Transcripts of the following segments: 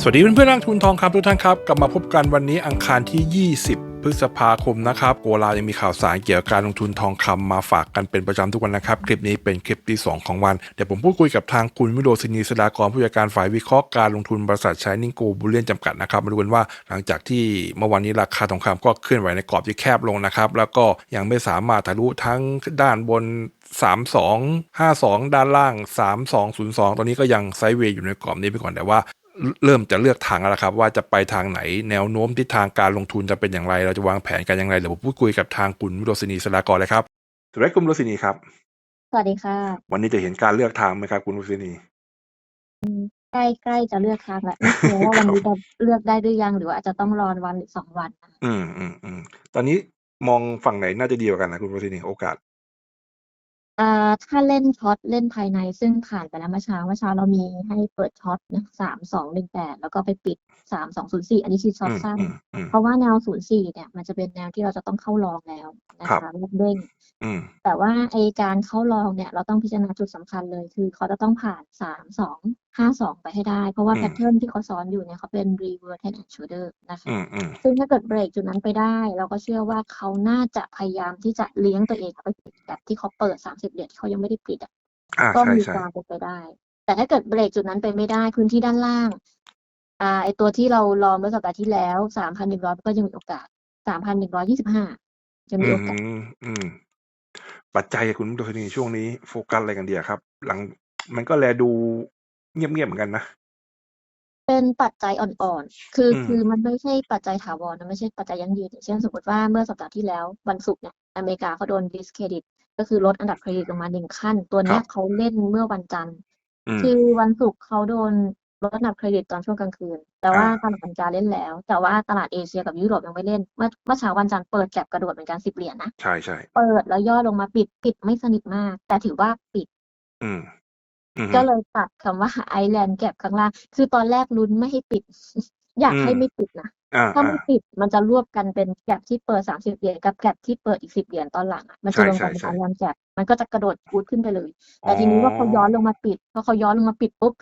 สวัสดีเพื่อนๆนักทุนทองคำทุกท่านครับ กลับมาพบกันวันนี้อังคารที่ 20 พฤษภาคมนะครับโกลายังมีข่าวสารเกี่ยวกับการลงทุนทองคำมาฝากกันเป็นประจำทุกวันนะครับ คลิปนี้เป็นคลิปที่ 2 ของวัน เดี๋ยวผมพูดคุยกับทางคุณวิโรจนีสดากรผู้จัดการฝ่ายวิเคราะห์การลงทุนบริษัทชายนิงโกบูเลียนจำกัดนะครับมาดูกันว่าหลังจากที่เมื่อวานนี้ราคาทองคำก็เคลื่อนไหวในกรอบที่แคบลงนะครับแล้วก็ยังไม่สามารถทะลุทั้งด้านบน3252 ด้านล่าง 3202 ตอนนี้ก็ยังไซด์เวย์อยู่ในกรอบนี้ไปก่อนแต่ว่า เริ่มจะเลือกทางแล้วล่ะครับ ว่าจะไปทางไหน แนวโน้มทิศทางการลงทุนจะเป็นอย่างไร เราจะวางแผนกันอย่างไรเดี๋ยวผมพูดคุยกับทางคุณวิโรจนีสลากรเลยครับสวัสดีคุณวิโรจนีครับสวัสดีค่ะ วันนี้จะเห็นการเลือกทางไหมครับคุณวิโรจนีใกล้ใกล้จะเลือกทางแล้วไม่รู้ว่าวันนี้จะเลือกได้หรือยังหรือว่าอาจจะต้องรอวันหรือสองวันนะคะอืมอืมอืมตอนนี้มองฝั่งไหนน่าจะดีกว่ากันนะคุณวิโรจนีโอกาส อ่าถ้าเล่นช็อตเล่นภายในซึ่งผ่านไปแล้วเมื่อเช้าเมื่อเช้าเรามีให้เปิดช็อตนะสามสองหนึ่งแปดแล้วก็ไปปิดสามสองศูนย์สี่อันนี้คือช็อตอืมสั้นอืมอืมเพราะว่าแนวศูนย์สี่เนี่ย มันจะเป็นแนวที่เราจะต้องเข้าลองแล้วนะครัคะบเลือกเด้งอืมแต่ว่าไอการเข้าลองเนี่ย เราต้องพิจารณาจุดสำคัญเลย คือเขาจะต้องผ่านสามสองห้าสองไปให้ได้ เพราะว่าอืมแพทเทิร์นที่เขาซ้อนอยู่เนี่ยเขาเป็น reverse head and shoulder นะคะอืมอืมซึ่งถ้าเกิดเบรกจุดนั้นไปได้ เราก็เชื่อว่าเขาน่าจะพยายามที่จะเลี้ยงตัวเองไปปิดแบบที่เขาเปิดสามสิบเหรียญที่เขายังไม่ได้ปิดอะอ่าก็ใช่มีใช่ความเป็นไปได้ แต่ถ้าเกิดเบรกจุดนั้นไปไม่ได้พื้นที่ด้านล่างอ่าไอตัวที่เราลองเมื่อสัปดาห์ที่แล้วสามพันหนึ่งร้อยก็ยังมีโอกาสสามพันหนึ่งร้อยยี่สิบห้าจะมีอืโอกาสมอืมปัจจัยคุณวิโรจนีช่วงนี้โฟกัสอะไรกันเดียครับ หลังมันก็แลดู เงียบๆเหมือนกันนะ เป็นปัจจัยอ่อนๆ คืออืม คือมันไม่ใช่ปัจจัยถาวรนะไม่ใช่ปัจจัยยั่งยืนอย่างเช่นสมมติว่าเมื่อสัปดาห์ที่แล้ววันศุกร์เนี่ยอเมริกาเขาโดน discredit ก็คือลดอันดับเครดิตลงมาหนึ่งขั้น ตัวคเนี้รัยบเขาเล่นเมื่อวันจันทร์ อืม คือวันศุกร์เขาโดนลดอันดับเครดิตตอนช่วงกลางคืน แต่ว่าอ่า ตลาดอเมริกาเล่นแล้ว แต่ว่าตลาดเอเชียกับยุโรปยังไม่เล่น เมื่อเมื่อเช้าวันจันทร์เปิดแก็บกระโดดเหมือนกันสิบเหรียญนะ ใช่ใช่เปิดแล้วย่อลงมาปิดปิดไม่สนิทมาก แต่ถือว่าปิด อืมอืม ก็เลยตัดคำว่าไอแลนด์แก็บข้างล่าง คือตอนแรกลุ้นไม่ให้ปิด อยากอืมให้ไม่ปิดนะอ่าถ้าอ่าไม่ปิดมันจะรวบกันเป็นแก็บที่เปิดสามสิบเหรียญกับแก็บที่เปิดอีกสิบเหรียญตอนหลังอะมันจะใช่รวมใช่กันเป็นใช่ไอแลนด์แก็บมันก็จะกระโดดพูดขึ้นไปเลยอ๋แต่อทีนี้ว่าเขาย้อนลงมาปิดพอเขาย้อนลงมาปิดปุ๊บ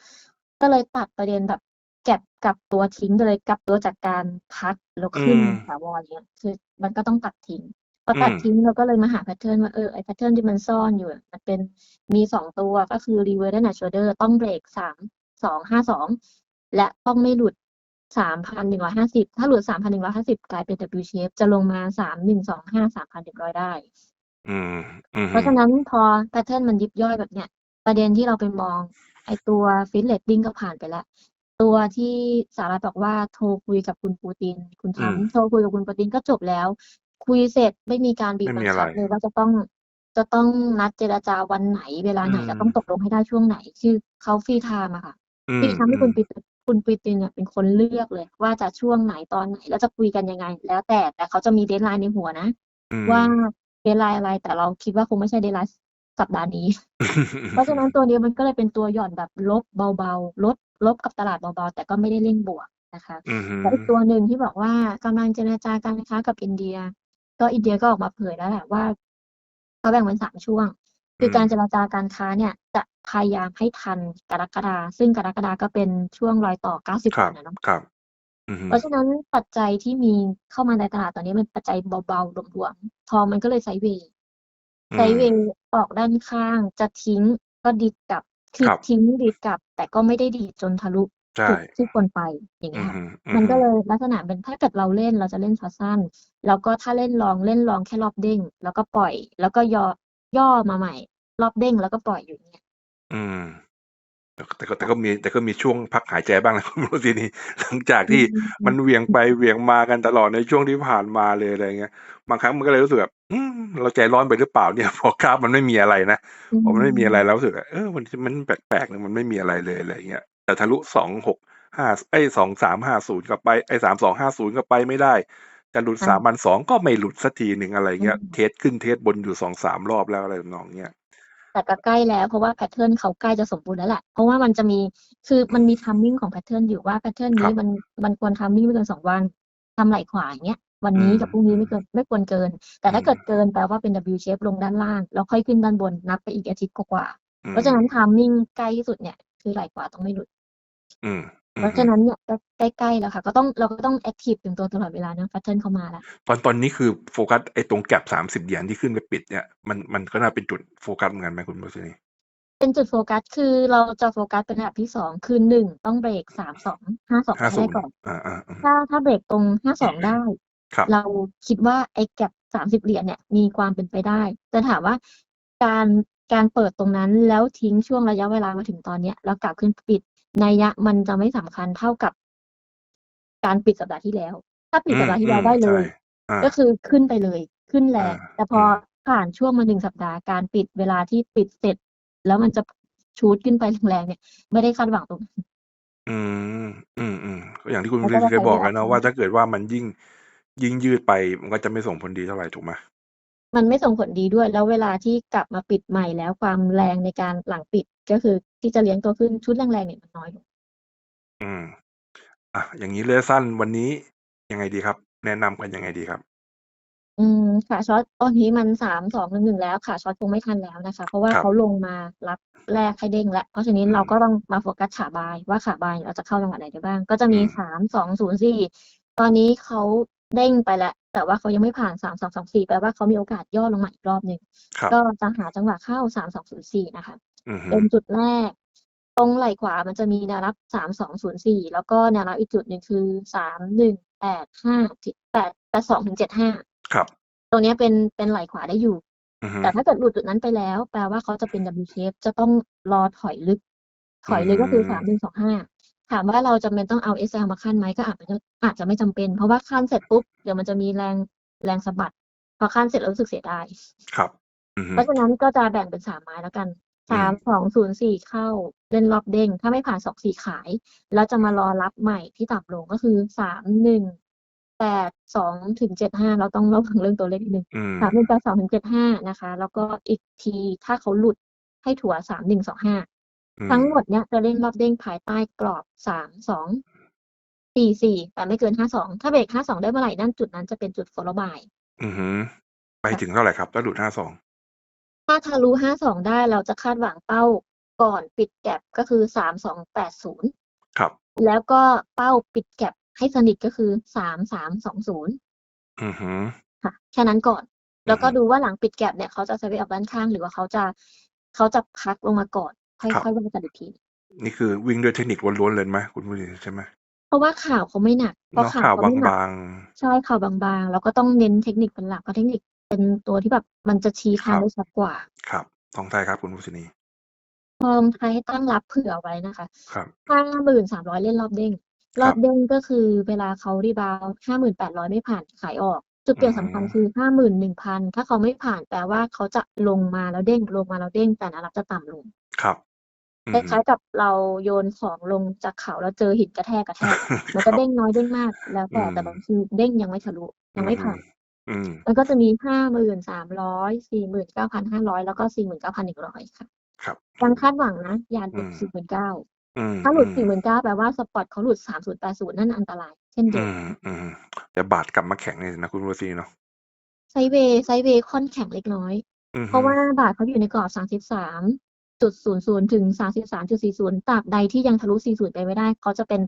ก็เลยตัดประเด็นแบบแก็บกลับตัวทิ้งไปเลยกลับตัวจากการพักแล้วอืขึ้นมถาวรเนี้ยคือมันก็ต้องตัดทิ้ง พออืตัดมทิ้งเราก็เลยมาหาแพทเทิร์นว่าเออไอแพทเทิร์นที่มันซ่อนอยู่อะมันเป็นมีสองตัวก็คือ reverse and shoulder ต้องเบรกสามสองห้าสองและต้องไม่หลุดสามพันหนึ่งร้อยห้าสิบถ้าหลุดสามพันหนึ่งร้อยห้าสิบกลายเป็น W shape จะลงมาสามหนึ่งสองห้าสามพันหนึ่งร้อยได้อืมอืมเพราะฉะนั้นพอแพทเทิร์นมันยิบย่อยแบบเนี้ย ประเด็นที่เราไปมอง ไอตัวฟิตเลตติ้งก็ผ่านไปแล้วตัวที่สหรัฐบอกว่าโทรคุยกับคุณปูติน คุณทรัมอืมป์โทรคุยกับคุณปูตินก็จบแล้ว คุยเสร็จไม่มีการบีบไม่บัมีงอะไร คับเลยว่าจะต้องจะต้องนัดเจรจาวันไหนเวลาไหนอืม จะต้องตกลงให้ได้ช่วงไหน คือเขาฟรีไทม์อะค่ะอืฟรีมไทม์อืที่คุมณปีคุณปีตินเนี่ยเป็นคนเลือกเลย ว่าจะช่วงไหนตอนไหนแล้วจะคุยกันยังไง แล้วแต่แต่เขาจะมีเดดไลน์ในหัวนะ อืม ว่าเดดไลน์อะไรแต่เราคิดว่าคงไม่ใช่เดดไลน์สัปดาห์นี้ เพราะฉะนั้นตัวนี้มันก็เลยเป็นตัวหย่อนแบบลบเบาๆ ลดลบกับตลาดเบาๆ แต่ก็ไม่ได้เร่งบวกนะคะ อืมและอีกตัวหนึ่งที่บอกว่ากำลังเจรจาการค้ากับอินเดีย ก็อินเดียก็ออกมาเผยแล้วแหละว่าเขาแบ่งเป็นสามช่วง คือการเจรจาการค้าเนี่ย จะพยายามให้ทันกรกฎาซึ่งกรกฎาก็เป็นช่วงรอยต่อ 90ครัวับนนะเนาะครับอืมเพราะฉะนั้นปัจจัยที่มีเข้ามาในตลาดตอนนี้มันปัจจัยเบาๆรวมๆทองมันก็เลยไซด์เวย์อืไซด์เวมย์ออกด้านข้างจะทิ้งก็ดีดกลับคือครับทิ้งดีดกลับ แต่ก็ไม่ได้ดีดจนทะลุ ใช่จุดที่ควรไปอย่างอืเงี้ยมค่ะอืมันมก็เลยลักษณะเป็นถ้าเกิดเราเล่นเราจะเล่นช็อตสั้น แล้วก็ถ้าเล่นลองเล่นลองแค่รอบเด้ง แล้วก็ปล่อย แล้วก็ย่อย่อมาใหม่ รอบเด้งแล้วก็ปล่อยอยู่อย่างเงี้ยอืมแต่ก็แต่ก็แต่ก็มีแต่ก็มีช่วงพักหายใจบ้างนะคุณโรซินีหลังจากอืที่มมันเหวี่ยงไปเหวี่ยงมากันตลอดในช่วงที่ผ่านมาเลยอะไรเงี้ยบางครั้งมันก็เลยรู้สึกแบบอืมเราใจร้อนไปหรือเปล่าเนี่ย พอกราฟมันไม่มีอะไรนะอืพอมันไม่มีอะไรมแล้วรู้สึกว่าเออมันมันแปลกๆนะมันไม่มีอะไรเลยอะไรเงี้ย แต่ทะลุสองหกห้าไอ้สองสามห้าศูนย์ก็ไปไอ้สามสองห้าศูนย์ก็ไปไม่ได้จะหลุดอ่าสามพันสองก็ไม่หลุดสักทีหนึ่งอะไรอืเงี้ยมเทสขึ้นเทสบนอยู่สองสามรอบแล้วอะไรทำนองเนี้ยแต่ก็ใกล้แล้วเพราะว่าแพทเทิร์นเขาใกล้จะสมบูรณ์แล้วแหละ เพราะว่ามันจะมีคือมันมีทัมมิ่งของแพทเทิร์นอยู่ว่าแพทเทิร์นครันี้บมันมันควรทัมมิ่งไม่เกินสองวันทำไหล่ขวาอย่างเงี้ยวันอืนี้มกับพรุ่งนี้ไม่เกินไม่ควรเกิน แต่อืถ้ามเกิดเกินแปลว่าเป็น W shape ลงด้านล่าง แล้วค่อยขึ้นด้านบนนับไปอีกอาทิตย์กว่าๆอืเพราะมฉะนั้นทัมมิ่งใกล้ที่สุดเนี่ย คือไหล่ขวาต้องไม่หลุด อืมเพราะฉะนั้นเนี่ยก็ใกล้ๆแล้วค่ะ ก็ต้องเราก็ต้องแอคทีฟถึงตัวตลอดเวลานะแพทเทิร์นเข้ามาแล้วตอนตอนนี้คือโฟกัสไอ้ตรงแก็บสามสิบเหรียญที่ขึ้นไปปิดเนี่ยมันมันก็น่าเป็นจุดโฟกัสเหมือนกันไหมคุณบุษนีเป็นจุดโฟกัสคือเราจะโฟกัสเป็นอันดับที่สองคือหนึ่งต้องเบรกสามสองห้าสองห้าให้ศูได้นย์ก่อน อ่าอ่าอ่า ถ้าถ้าเบรกตรงห้าสองได้ ครับ เราคิดว่าไอ้แก็บสามสิบเหรียญเนี่ยมีความเป็นไปได้ แต่ถามว่าการการเปิดตรงนั้นแล้วทิ้งช่วงระยะเวลามาถึงตอนเนี้ยแล้วกลับขึ้นปิด นัยยะมันจะไม่สำคัญเท่ากับ การปิดสัปดาห์ที่แล้ว ถ้าปิดสัปดาห์ที่แล้วได้เลยใช่อ่าก็คือขึ้นไปเลย ขึ้นแรงอ่าแต่พออมผ่านช่วงมาหนึ่งสัปดาห์การปิดเวลาที่ปิดเสร็จ แล้วมันจะชูดขึ้นไปแรงๆเนี่ย ไม่ได้คาดหวังตรงนั้นอืมอืมอืมก็อย่างที่คุณแล้วบุก็ษนีจะเคยใช้บเวอกลาแล้วเนอะว่าถ้าเกิดว่ามันยิ่งยิ่งยืดไป มันก็จะไม่ส่งผลดีเท่าไหร่ถูกไหมมันไม่ส่งผลดีด้วย แล้วเวลาที่กลับมาปิดใหม่แล้วความแรงในการหลังปิด ก็คือที่จะเลี้ยงตัวขึ้นชุดแรงๆเนี่ยมันน้อยลงอืม อะอย่างนี้เรือสั้นวันนี้ยังไงดีครับ แนะนำกันยังไงดีครับ อืมขาช็อตตอนนี้มันสามสองหนึ่งหนึ่งแล้วขาช็อตคงไม่ทันแล้วนะคะ เพราะว่าครับ เขาลงมารับแรกให้เด้งแล้ว เพราะฉะนั้นอืมเราก็ต้องมาโฟกัสขาบาย ว่าขาบายเราจะเข้าจังหวะไหนได้บ้าง ก็จะมีอืมสามสองศูนย์สี่ตอนนี้เขาเด้งไปแล้ว แต่ว่าเขายังไม่ผ่านสามสองสองสี่แปลว่าเขามีโอกาสย่อลงมาอีกรอบหนึ่งครับ ก็จะหาจังหวะเข้าสามสองศูนย์สี่นะคะ อือฮึเป็นจุดแรก ตรงไหล่ขวามันจะมีแนวรับสามสองศูนย์สี่แล้วก็แนวรับอีกจุดหนึ่งคือสามหนึ่งแปดห้าแปดแปดสองถึงเจ็ดห้าครับ ตรงเนี้ยเป็นเป็นไหล่ขวาได้อยู่ อือฮึแต่ถ้าเกิดหลุดจุดนั้นไปแล้ว แปลว่าเขาจะเป็น W shape จะต้องรอถอยลึก ถอยลึกก็คืออืมสามหนึ่งสองห้าถามว่าเราจำเป็นต้องเอา SL มาขั้นไหมก็อาจจะอาจจะไม่จำเป็น เพราะว่าขั้นเสร็จปุ๊บเดี๋ยวมันจะมีแรงแรงสะบัดพอขั้นเสร็จแล้วรู้สึกเสียดาย ครับ อือฮึเพราะฉะนั้นก็จะแบ่งเป็นสามไม้แล้วกันอื สามมสองศูนย์สี่เข้าเล่นรอบเด้ง ถ้าไม่ผ่านสองสี่ขาย แล้วจะมารอรับใหม่ที่ต่ำลงก็คือสามหนึ่งแปดสองถึงเจ็ดห้าเราต้องระวังเรื่องตัวเลขนิดนึงอืมสามหนึ่งแปดสองถึงเจ็ดห้านะคะ แล้วก็อีกทีถ้าเขาหลุดให้ถั่วสามหนึ่งสองห้าอืมทั้งหมดเนี้ยจะเล่นรอบเด้งภายใต้กรอบสามสองสี่สี่แต่ไม่เกินห้าสองถ้าเบรกห้าสองได้เมื่อไหร่นั่นจุดนั้นจะเป็นจุด follow by อือฮึไปถึงเท่าไหร่ครับถ้าหลุดห้าสอง ถ้าทะลุห้าสองได้เราจะคาดหวังเป้าก่อนปิดแก็บก็คือสามสองแปดศูนย์ครับ แล้วก็เป้าปิดแก็บให้สนิทก็คือสามสามสองศูนย์อือฮึค่ะ แค่นั้นก่อน แล้วก็อือฮึดูว่าหลังปิดแก็บเนี่ยเขาจะสวิตช์ออกด้านข้างหรือว่าเขาจะเขาจะพักลงมาก่อน ค่อยครับค่อยว่ากันอีกที นี่คือวิ่งด้วยเทคนิคล้วนๆเลยไหมคุณผู้ชมใช่ไหมเพราะว่าข่าวเขาไม่หนักเพราะเนาะข่าวข่าวเขาไม่หนักบางใช่ข่าวบางๆ แล้วก็ต้องเน้นเทคนิคเป็นหลักเพราะเทคนิค เป็นตัวที่แบบมันจะชี้ๆคทางรับ ได้ชัดกว่า ครับ ทองไทยครับคุณผู้ชนีพอลงไทยให้ตั้งรับเผื่อไว้นะคะ ครับห้าหมื่นสามร้อยเล่นรอบเด้งครรัอบบ เด้งก็คือเวลาเขารีบาวห้าหมื่นแปดร้อยไม่ผ่านขายออก จุดเปลี่ยนอืมสำคัญคือห้าหมื่นหนึ่งพันถ้าเขาไม่ผ่านแปลว่าเขาจะลงมาแล้วเด้ง ลงมาแล้วเด้ง แต่แนวรับจะต่ำลง ครับ อืคมล้าย ๆ กับเราโยนของลงจากเขา แล้วเจอหินกระแทกกระแทกมันครัจะบเด้งน้อยเด้งมาก แล้วแต่อืมแต่บางทีเด้งยังไม่ทะลุ ยังไม่ผ่าน อืม มันก็จะมีห้าหมื่นสามร้อยสี่หมื่นเก้าพันห้าร้อยแล้วก็สี่หมื่นเก้าพันหนึ่งร้อยค่ะ ครับ ยังคาดหวังนะยานหลุดอืมสี่หมื่นเก้าอืม ถ้าหลุด อืมสี่หมื่นเก้าแปลว่าสปอตเขาหลุดสามศูนย์แปดศูนย์นั่นอันตรายเช่นเดีอืยวมอืม แต่บาทกลับมาแข็งเลยนะคุณผู้ชมเนาะ ไซด์เวย์ ไซด์เวย์ค่อนแข็งเล็กน้อย อืมเพราะว่าบาทเขาอยู่ในกรอบสามสิบสามจุดศูนย์ศูนย์ถึงสามสิบสามจุดสี่ศูนย์ตราบใดที่ยังทะลุสี่ศูนย์ไปไม่ได้ เขาจะเป็น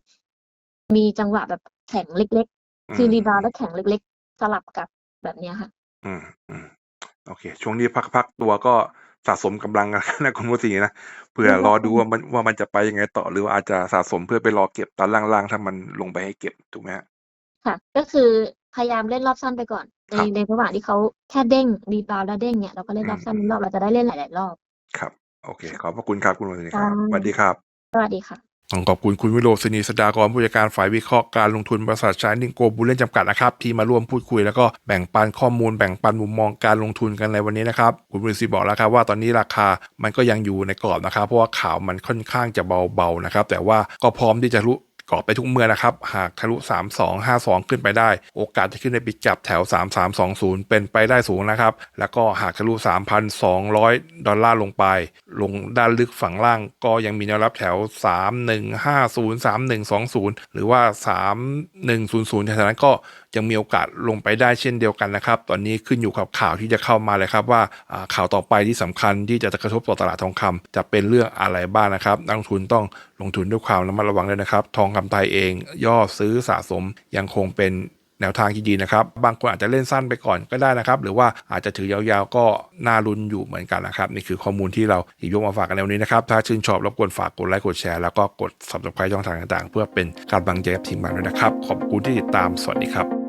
มีจังหวะแบบแข็งเล็กๆคือ รีบาวด์และแข็งเล็ก ๆ สลับกับ แบบเนี้ยค่ะ อืมอืมโอเค ช่วงนี้พักๆตัวก็สะสมกำลังกันนะคุณผู้ชมนะเผื่อรอดูว่ามันว่ามันจะไปยังไงต่อหรือว่าอาจจะสะสมเพื่อไปรอเก็บตอนล่างๆ ถ้ามันลงไปให้เก็บถูกไหมฮะค่ะ ก็คือพยายามเล่นรอบสั้นไปก่อน ในครับ ในระหว่างที่เขาแค่เด้งรีบาวด์แล้วเด้งเนี่ยเราก็เล่นรอบสั้นอืมรอบเราจะได้เล่นหลาย ๆ รอบครับ โอเคขอบพระคุณครับคุณผู้ชมครับค่ะสวัสดีครับสวัสดีค่ะ ต้องขอบคุณคุณวิโรจน์ศนีสดากรผู้จัดการฝ่ายวิเคราะห์การลงทุนบริษัทชายนิงโกบุลเลนจำกัดนะครับที่มาร่วมพูดคุยแล้วก็แบ่งปันข้อมูลแบ่งปันมุมมองการลงทุนกันในวันนี้นะครับคุณบริษีบอกแล้วครับว่าตอนนี้ราคามันก็ยังอยู่ในกรอบนะครับเพราะว่าข่าวมันค่อนข้างจะเบาๆนะครับแต่ว่าก็พร้อมที่จะทะลุ กรอบไปทุกเมื่อนะครับ หากทะลุ 3 2 5 2 ขึ้นไปได้ โอกาสจะขึ้นในปิดจับแถว 3 3 2 0 เป็นไปได้สูงนะครับ แล้วก็หากทะลุ 3,200 ดอลลาร์ลงไป ลงด้านลึกฝั่งล่างก็ยังมีแนวรับแถว 3150 3120 หรือว่า 3100แถวนั้นก็ยังมีโอกาสลงไปได้เช่นเดียวกันนะครับ ตอนนี้ขึ้นอยู่กับข่าวที่จะเข้ามาเลยครับว่าข่าวต่อไปที่สำคัญที่จะกระทบต่อตลาดทองคำจะเป็นเรื่องอะไรบ้างนะครับ นักลงทุนต้องลงทุนด้วยความระมัดระวังเลยนะครับ ทองคำไทยเองย่อซื้อสะสมยังคงเป็น แนวทางที่ดีนะครับ บางคนอาจจะเล่นสั้นไปก่อนก็ได้นะครับ หรือว่าอาจจะถือยาวๆก็น่ารุนอยู่เหมือนกันนะครับ นี่คือข้อมูลที่เราหยิบยกมาฝากกันในวันนี้นะครับ ถ้าชื่นชอบรบกวนฝากกดไลค์กดแชร์แล้วก็กด subscribe ช่องทางต่างๆ เพื่อเป็นกำลังใจกับทีมงานด้วยนะครับ ขอบคุณที่ติดตามสวัสดีครับ